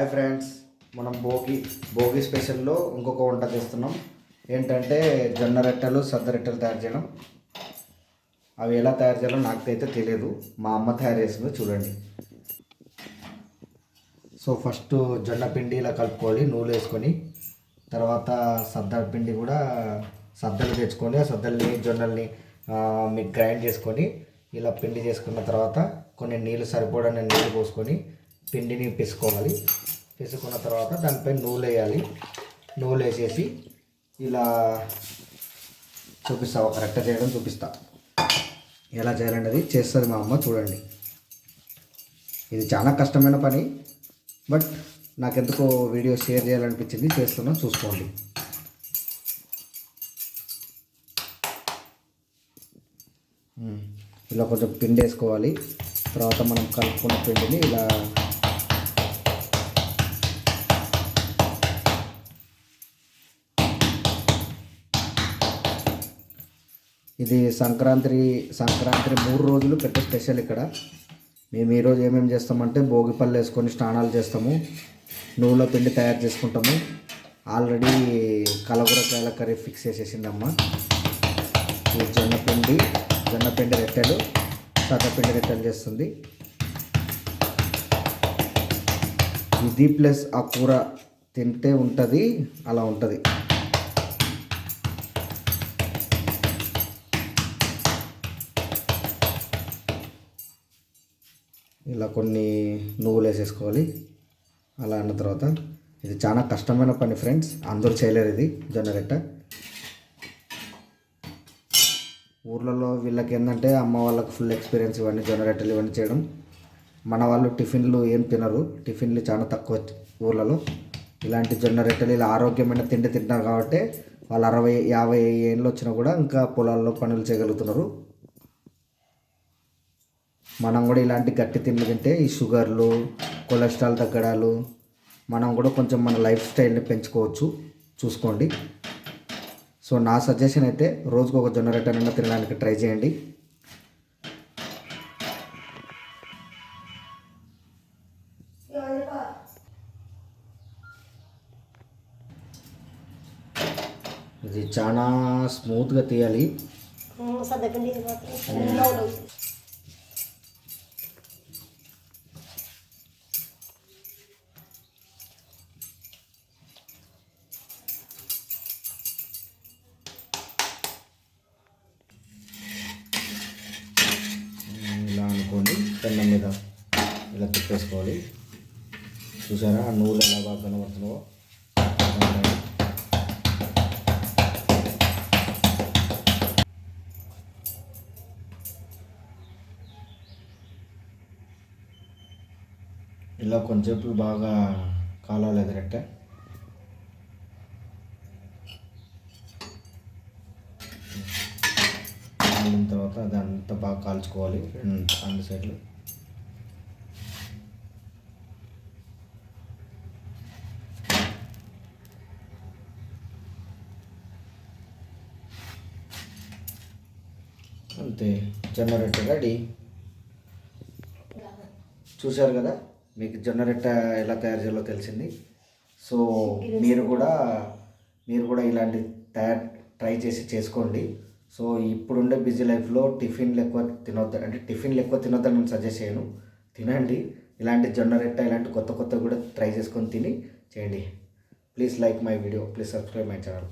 Hi friends మనం భోగి భోగి స్పెషల్లో ఇంకొక వంట చేస్తున్నాం. ఏంటంటే జొన్న రొట్టెలు సద్ద రొట్టెలు తయారు చేయడం. అవి ఎలా తయారు చేయాలో నాకైతే తెలియదు మా అమ్మ తయారు చేసిందో చూడండి. సో ఫస్ట్ జొన్న పిండి ఇలా కలుపుకోవాలి నూనె వేసుకొని. తర్వాత సద్ద పిండి కూడా సద్దలు తెచ్చుకొని ఆ సద్దల్ని జొన్నల్ని మీకు గ్రైండ్ చేసుకొని ఇలా పిండి చేసుకున్న తర్వాత కొన్ని నీళ్ళు సరిపోవడానికి నీళ్ళు పోసుకొని పిండిని పిసుకోవాలి. పిసుకున్న తర్వాత దానిపై నూనె వేయాలి. నూనె వేసేసి ఇలా చూపిస్తా ఒక రెట్ట చేయడం చూపిస్తా. ఎలా చేయాలనేది చేస్తుంది మా అమ్మ చూడండి. ఇది చాలా కష్టమైన పని బట్ నాకెందుకో వీడియో షేర్ చేయాలనిపించింది చేస్తున్నా చూసుకోండి. ఇలా కొంచెం పిండి వేసుకోవాలి తర్వాత మనం కలుపుకున్న పిండిని ఇలా ఇది సంక్రాంతి సంక్రాంతి మూడు రోజులు పెద్ద స్పెషల్ ఇక్కడ. మేము ఈరోజు ఏమేమి చేస్తామంటే భోగిపళ్ళు వేసుకొని స్నానాలు చేస్తాము. నూనెల పిండి తయారు చేసుకుంటాము. ఆల్రెడీ కలగూరకాయల కర్రీ ఫిక్స్ చేసేసిందమ్మ ఈ జొన్నపిండి జొన్నపిండి రెట్టెలు పిండి రెట్టెలు చేస్తుంది. ఇది ప్లస్ ఆ కూర తింటే ఉంటుంది అలా ఉంటుంది. ఇలా కొన్ని నువ్వులు వేసేసుకోవాలి అలా అన్న తర్వాత ఇది చాలా కష్టమైన పని ఫ్రెండ్స్. అందరూ చేయలేరు ఇది జొన్నరెట్ట ఊర్లలో వీళ్ళకి ఏంటంటే అమ్మ వాళ్ళకి ఫుల్ ఎక్స్పీరియన్స్ ఇవన్నీ జొన్న ఇవన్నీ చేయడం. మన వాళ్ళు టిఫిన్లు ఏం తినరు. టిఫిన్లు చాలా తక్కువ ఊర్లలో. ఇలాంటి జొన్న రొట్టెలు ఇలా ఆరోగ్యమైన తిండి తింటారు కాబట్టి వాళ్ళు అరవై యాభై ఏళ్ళు వచ్చినా కూడా ఇంకా పొలాల్లో పనులు చేయగలుగుతున్నారు. మనం కూడా ఇలాంటి గట్టి తిండి తింటే ఈ షుగర్లు కొలెస్ట్రాల్ తగ్గడాలు మనం కూడా కొంచెం మన లైఫ్ స్టైల్ని పెంచుకోవచ్చు. చూసుకోండి. సో నా సజెషన్ అయితే రోజుకు ఒక జొన్న రొట్టెనైనా తినడానికి ట్రై చేయండి. ఇది చాలా స్మూత్గా తీయాలి. పెన్నం మీద ఇలా తిప్పేసుకోవాలి. చూసారా? ఆ నూనె ఎలా బాగా కనబడుతున్నావో ఇలా కొంచెంసేపు బాగా కాలాలి ఎదురట్టే కాలిన తర్వాత అదంతా బాగా కాల్చుకోవాలి రెండు సైడ్లు. అంతే. జొన్న రొట్టె రెడీ. చూశారు కదా? మీకు జొన్న రొట్టె ఎలా తయారు చేయాలో తెలిసింది. సో మీరు కూడా మీరు కూడా ఇలాంటి తయారు ట్రై చేసి చేసుకోండి. సో ఇప్పుడుండే బిజీ లైఫ్లో టిఫిన్లు ఎక్కువ తినొద్దు అంటే టిఫిన్లు ఎక్కువ తినొద్దని నేను సజెస్ట్ చేయను. తినండి. ఇలాంటి జొన్న రొట్టె ఇలాంటి కొత్త కొత్త కూడా ట్రై చేసుకొని తిని చేయండి. Please like my video please subscribe my channel.